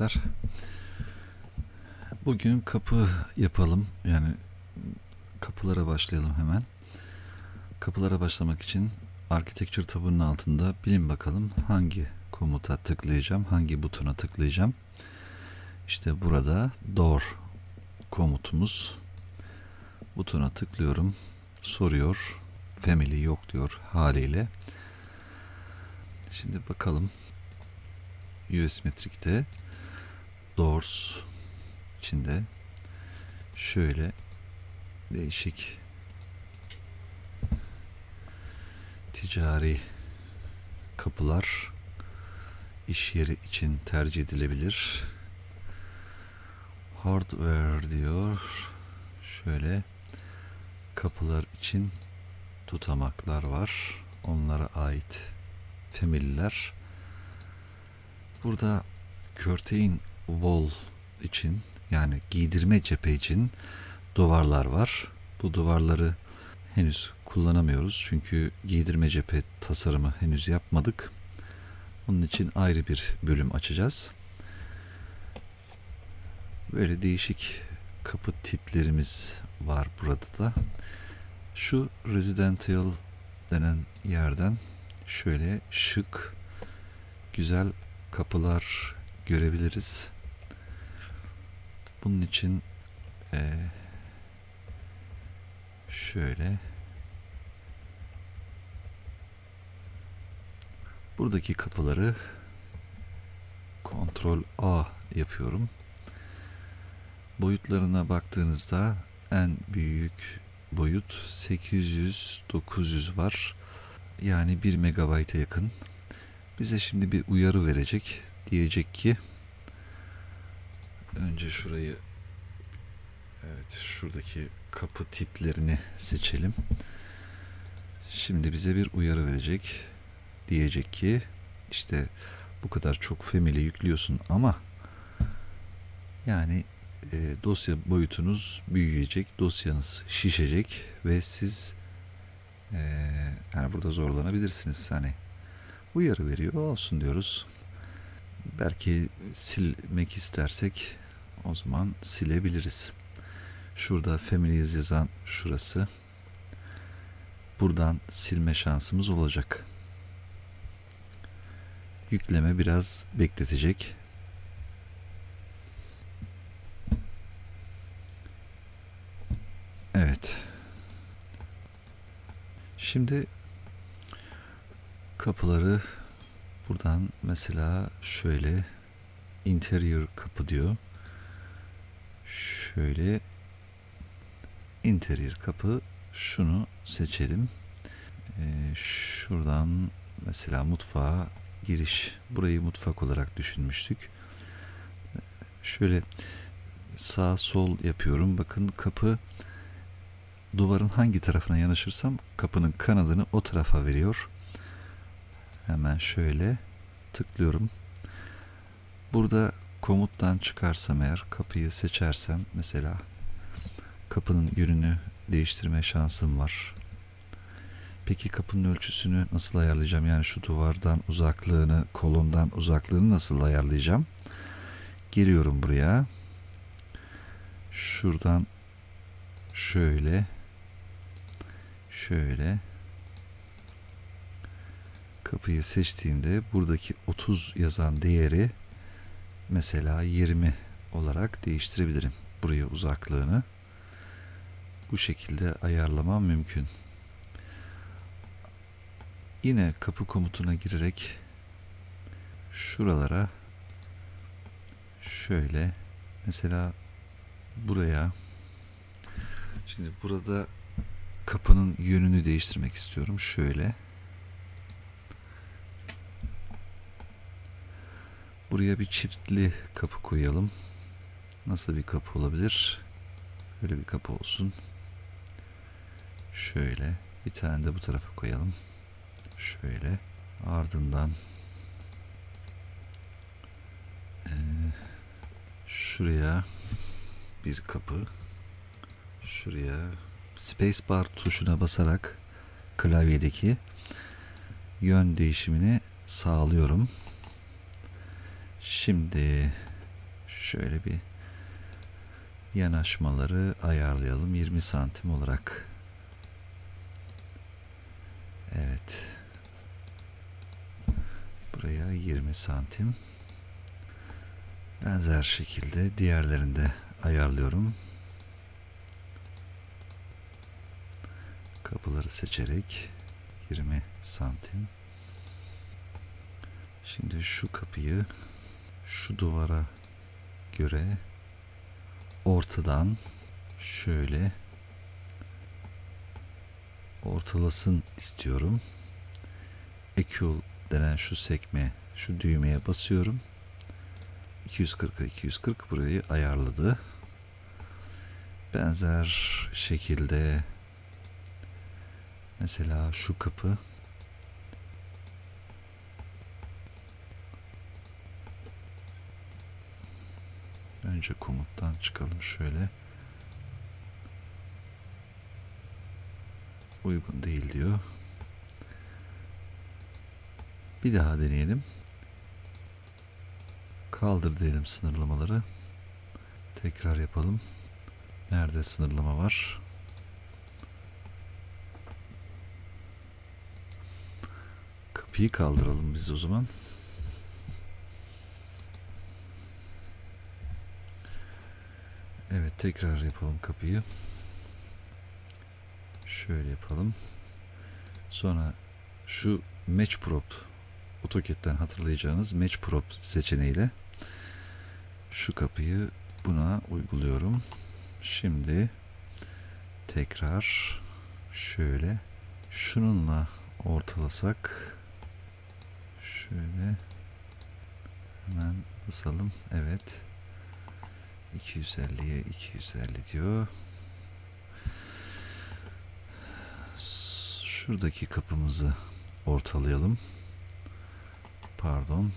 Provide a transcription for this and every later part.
Arkadaşlar. Bugün kapı yapalım. Yani kapılara başlayalım hemen. Kapılara başlamak için Architecture tabının altında bilin bakalım hangi komuta tıklayacağım, hangi butona tıklayacağım. İşte burada door komutumuz. Butona tıklıyorum. Soruyor. Family yok diyor haliyle. Şimdi bakalım. US Metric'te Doors içinde şöyle değişik ticari kapılar iş yeri için tercih edilebilir. Hardware diyor. Şöyle kapılar için tutamaklar var. Onlara ait family'ler. Burada curtain wall için yani giydirme cephe için duvarlar var. Bu duvarları henüz kullanamıyoruz çünkü giydirme cephe tasarımı henüz yapmadık. Onun için ayrı bir bölüm açacağız. Böyle değişik kapı tiplerimiz var burada da. Şu residential denen yerden şöyle şık güzel kapılar görebiliriz. Bunun için eee, şöyle buradaki kapıları kontrol A yapıyorum. Boyutlarına baktığınızda en büyük boyut 800-900 var. Yani 1 megabayta yakın. Bize şimdi bir uyarı verecek. Diyecek ki önce şurayı evet şuradaki kapı tiplerini seçelim. Şimdi bize bir uyarı verecek. Diyecek ki işte bu kadar çok family yüklüyorsun ama yani e, dosya boyutunuz büyüyecek, dosyanız şişecek ve siz e, yani burada zorlanabilirsiniz. Hani uyarı veriyor olsun diyoruz. Belki silmek istersek o zaman silebiliriz. Şurada families yazan şurası. Buradan silme şansımız olacak. Yükleme biraz bekletecek. Evet. Şimdi kapıları buradan mesela şöyle interior kapı diyor. Şöyle interior kapı şunu seçelim. Ee, şuradan mesela mutfağa giriş. Burayı mutfak olarak düşünmüştük. Şöyle sağ sol yapıyorum. Bakın kapı duvarın hangi tarafına yanaşırsam kapının kanadını o tarafa veriyor. Hemen şöyle tıklıyorum. Burada komuttan çıkarsam eğer kapıyı seçersem mesela kapının yönünü değiştirme şansım var. Peki kapının ölçüsünü nasıl ayarlayacağım? Yani şu duvardan uzaklığını, kolondan uzaklığını nasıl ayarlayacağım? Geliyorum buraya. Şuradan şöyle şöyle kapıyı seçtiğimde buradaki 30 yazan değeri mesela 20 olarak değiştirebilirim. Buraya uzaklığını bu şekilde ayarlamam mümkün. Yine kapı komutuna girerek şuralara şöyle mesela buraya şimdi burada kapının yönünü değiştirmek istiyorum. Şöyle. Buraya bir çiftli kapı koyalım. Nasıl bir kapı olabilir? Böyle bir kapı olsun. Şöyle. Bir tane de bu tarafa koyalım. Şöyle. Ardından eee, şuraya bir kapı. Şuraya spacebar tuşuna basarak klavyedeki yön değişimini sağlıyorum. Şimdi şöyle bir yanaşmaları ayarlayalım 20 santim olarak. Evet. Buraya 20 santim. Benzer şekilde diğerlerinde ayarlıyorum. Kapıları seçerek 20 santim. Şimdi şu kapıyı şu duvara göre ortadan şöyle ortalasın istiyorum. Equal denen şu sekme, şu düğmeye basıyorum. 240'a 240 burayı ayarladı. Benzer şekilde mesela şu kapı Önce komuttan çıkalım şöyle. Uygun değil diyor. Bir daha deneyelim. Kaldır diyelim sınırlamaları. Tekrar yapalım. Nerede sınırlama var? Kapıyı kaldıralım biz o zaman. Evet tekrar yapalım kapıyı. Şöyle yapalım. Sonra şu Match Prop AutoCAD'den hatırlayacağınız Match Prop seçeneğiyle şu kapıyı buna uyguluyorum. Şimdi tekrar şöyle şununla ortalasak şöyle hemen basalım. Evet. 250'ye 250 diyor. Şuradaki kapımızı ortalayalım. Pardon.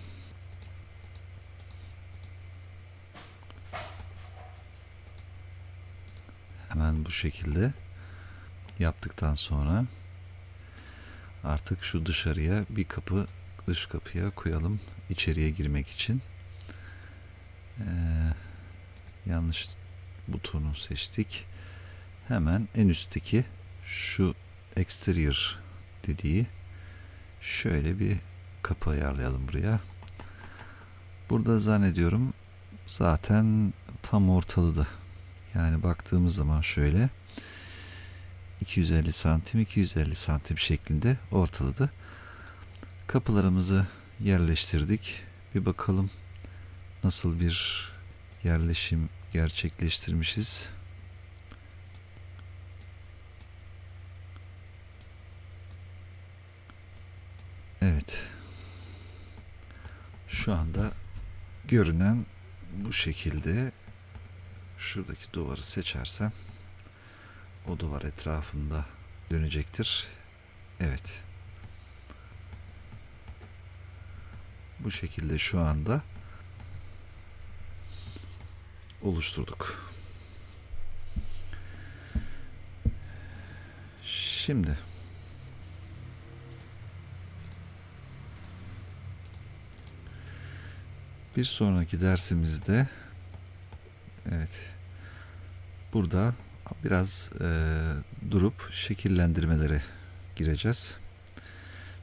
Hemen bu şekilde yaptıktan sonra artık şu dışarıya bir kapı dış kapıya koyalım içeriye girmek için. Ee, yanlış butonu seçtik. Hemen en üstteki şu exterior dediği şöyle bir kapı ayarlayalım buraya. Burada zannediyorum zaten tam ortalıdı. Yani baktığımız zaman şöyle 250 santim 250 santim şeklinde ortaladı. Kapılarımızı yerleştirdik. Bir bakalım nasıl bir yerleşim gerçekleştirmişiz. Evet. Şu anda görünen bu şekilde şuradaki duvarı seçersem o duvar etrafında dönecektir. Evet. Bu şekilde şu anda oluşturduk. Şimdi bir sonraki dersimizde evet burada biraz e, durup şekillendirmelere gireceğiz.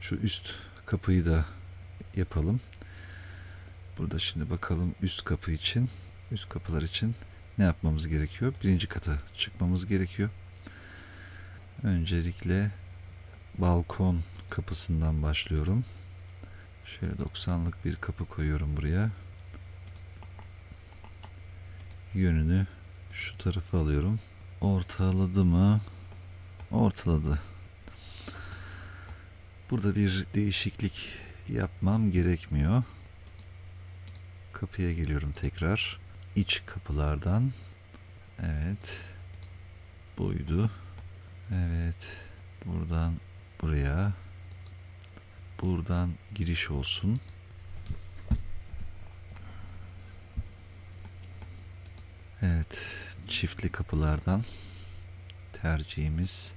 Şu üst kapıyı da yapalım. Burada şimdi bakalım üst kapı için üst kapılar için ne yapmamız gerekiyor? Birinci kata çıkmamız gerekiyor. Öncelikle balkon kapısından başlıyorum. Şöyle 90'lık bir kapı koyuyorum buraya. Yönünü şu tarafa alıyorum. Ortaladı mı? Ortaladı. Burada bir değişiklik yapmam gerekmiyor. Kapıya geliyorum tekrar. İç kapılardan. Evet. Buydu. Evet. Buradan buraya. Buradan giriş olsun. Evet. Çiftli kapılardan tercihimiz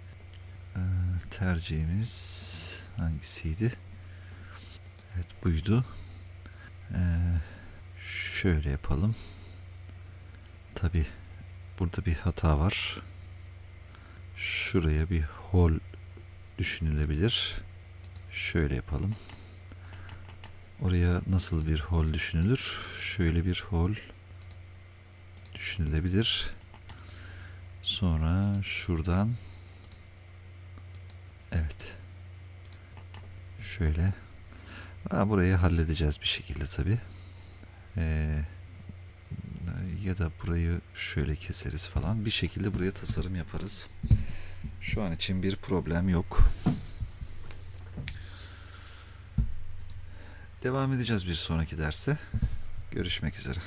eee, tercihimiz hangisiydi? Evet buydu. Eee, şöyle yapalım. Tabi burada bir hata var. Şuraya bir hol düşünülebilir. Şöyle yapalım. Oraya nasıl bir hol düşünülür? Şöyle bir hol düşünülebilir. Sonra şuradan evet. Şöyle. Ha, burayı halledeceğiz bir şekilde tabi. Ya da burayı şöyle keseriz falan. Bir şekilde buraya tasarım yaparız. Şu an için bir problem yok. Devam edeceğiz bir sonraki derse. Görüşmek üzere.